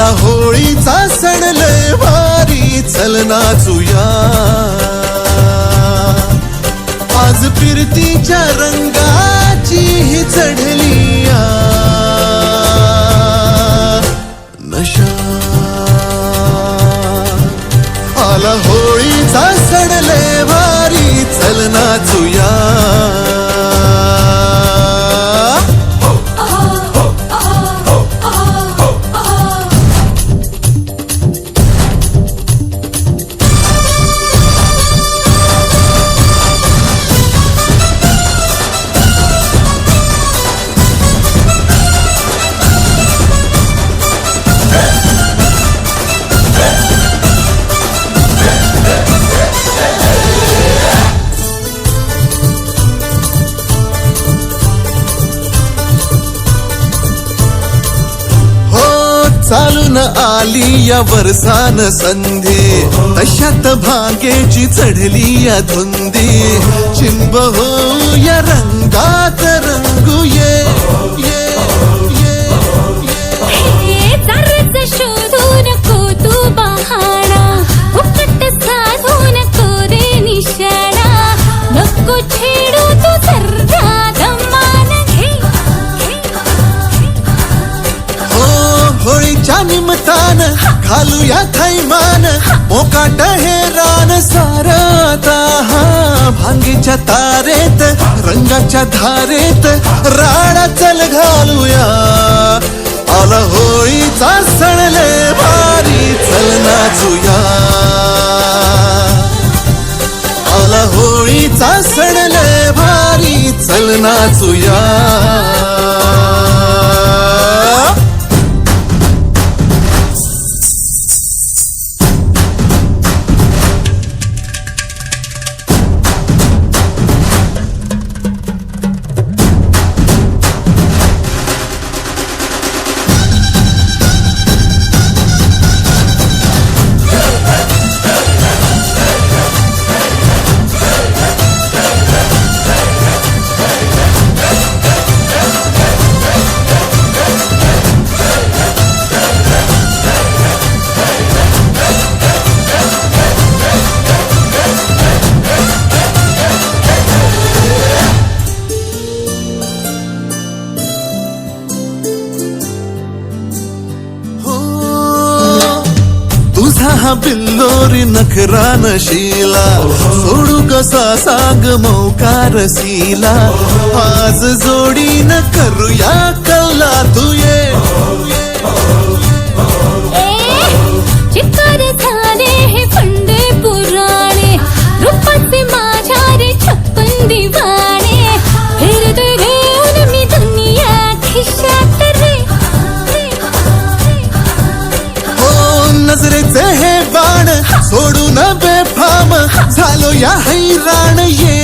आला होळीचा सण लय भारी चल नाचूया आज फिरतीच्या रंगाची ही चढली नशा. आला होळीचा सण लय भारी चल नाचूया चालून आली या वरसान संधी. तशात भागेची चढली या धुंदी. चिंब हो घालूया थैमान मोकाट हे रान सारता हा भांगीच्या तारेत रंगाच्या धारेत राणा चल घालूया. आला होळीचा सणले भारी चल नाचूया. आला होळीचा सणले भारी चल नाचूया. बिंदोरी नखरा नशीला सोडू कसा सांग मौकार सीला. आज जोडीन करूया सोडून बेफाम झालो या हैराण ये.